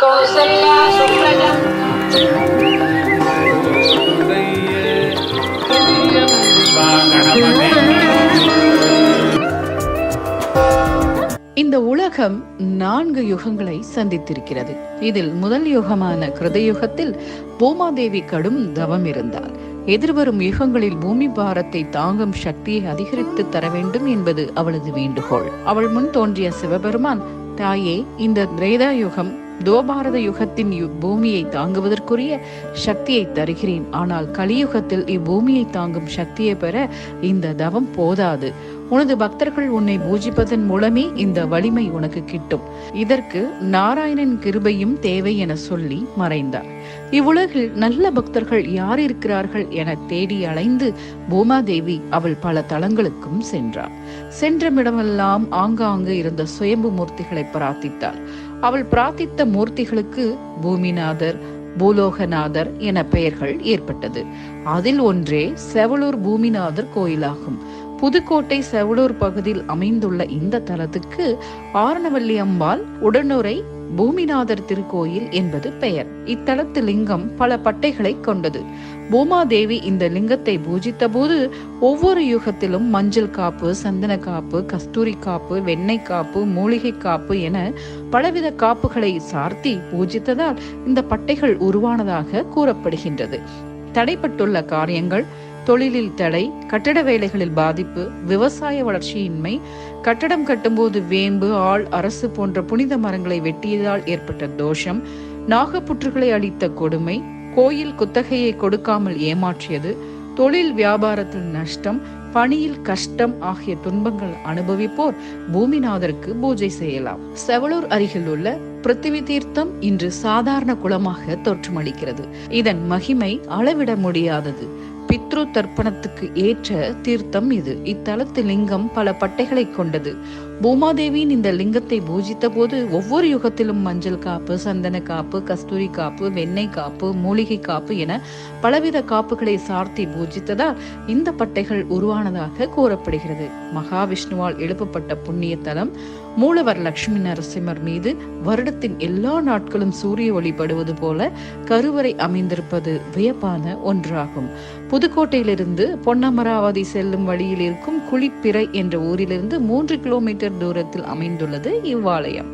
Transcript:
இந்த உலகம் நான்கு யுகங்களை சந்தித்திருக்கிறது. இதில் முதல் யுகமான கிருதயுகத்தில் பூமாதேவி கடும் தவம் இருந்தால் எதிர்வரும் யுகங்களில் பூமி பாரத்தை தாங்கும் சக்தியை அதிகரித்து தர வேண்டும் என்பது அவளது வேண்டுகோள். அவள் முன் தோன்றிய சிவபெருமான் தாயே இந்த திரேதா யுகம் துவபாரத யுகத்தின் யு- பூமியை தாங்குவதற்குரிய சக்தியை தருகிறேன். ஆனால் கலியுகத்தில் இப்பூமியை தாங்கும் சக்தியை பெற இந்த தவம் போதாது. உனது பக்தர்கள் உன்னை பூஜிப்பதன் மூலமே இந்த வலிமை உனக்கு கிட்டும். இதற்கு நாராயணன் கிருபையும் தேவை என சொல்லி மறைந்தார். இவ்வுலகில் நல்ல பக்தர்கள் யார் இருக்கிறார்கள் என தேடி அலைந்து பூமாதேவி அவள் பல தலங்களுக்கும் சென்றாள். சென்றமிடமெல்லாம் ஆங்காங்கு இருந்த சுயம்பு மூர்த்திகளை பிரார்த்தித்தாள். அவள் பிரார்த்தித்த மூர்த்திகளுக்கு பூமிநாதர் பூலோகநாதர் என பெயர்கள் ஏற்பட்டது. அதில் ஒன்றே செவலூர் பூமிநாதர் கோயிலாகும். புதுக்கோட்டை செவலூர் பகுதியில் அமைந்துள்ள இந்த தலத்துக்கு ஆரணவல்லி அம்பாள் உடனுரை பூமிநாதர் திருக்கோயில் என்பது பெயர். இத்தலத்து லிங்கம் பல பட்டைகளை கொண்டது. பூமாதேவி இந்த லிங்கத்தை பூஜித்த போது ஒவ்வொரு யுகத்திலும் மஞ்சள் காப்பு சந்தன காப்பு கஸ்தூரி காப்பு வெண்ணெய் காப்பு மூலிகை காப்பு என பலவித காப்புகளை சார்த்தி பூஜித்ததால் இந்த பட்டைகள் உருவானதாக கூறப்படுகின்றது. தடைப்பட்டுள்ள காரியங்கள் தொழிலில் தடை கட்டட வேலைகளில் பாதிப்பு விவசாய வளர்ச்சியின்மை கட்டடம் கட்டும்போது வேம்பு ஆள் அரசு போன்ற புனித மரங்களை வெட்டியதால் ஏற்பட்ட தோஷம் நாகப்புற்றுகளை அளித்த கொடுமை கோயில் குத்தகையை கொடுக்காமல் ஏமாற்றியது தொழில் வியாபாரத்தில் நஷ்டம் பணியில் கஷ்டம் ஆகிய துன்பங்கள் அனுபவிப்போர் பூமிநாதருக்கு பூஜை செய்யலாம். செவலூர் அருகில் உள்ள பிருத்திவி தீர்த்தம் இன்று சாதாரண குளமாக தோற்றமளிக்கிறது. இதன் மகிமை அளவிட முடியாதது. பித்ரு தர்ப்பணத்துக்கு ஏற்ற தீர்த்தம் இது. இத்தலத்து லிங்கம் பல பட்டைகளை கொண்டது. பூமாதேவியின் இந்த லிங்கத்தை பூஜித்த போது ஒவ்வொரு யுகத்திலும் மஞ்சள் காப்பு சந்தன காப்பு கஸ்தூரி காப்பு வெண்ணெய் காப்பு மூலிகை காப்பு என பலவித காப்புகளை சார்த்தி பூஜித்ததால் இந்த பட்டைகள் உருவானதாக கூறப்படுகிறது. மகாவிஷ்ணுவால் எழுப்பப்பட்ட புண்ணிய தலம் மூலவர் லட்சுமி நரசிம்மர் மீது வருடத்தின் எல்லா நாட்களும் சூரிய ஒளிபடுவது போல கருவறை அமைந்திருப்பது வியப்பான ஒன்றாகும். புதுக்கோட்டையிலிருந்து பொன்னமராவதி செல்லும் வழியில் இருக்கும் குளிப்பிறை என்ற ஊரிலிருந்து மூன்று கிலோமீட்டர் தூரத்தில் அமைந்துள்ளது இவ்வாலயம்.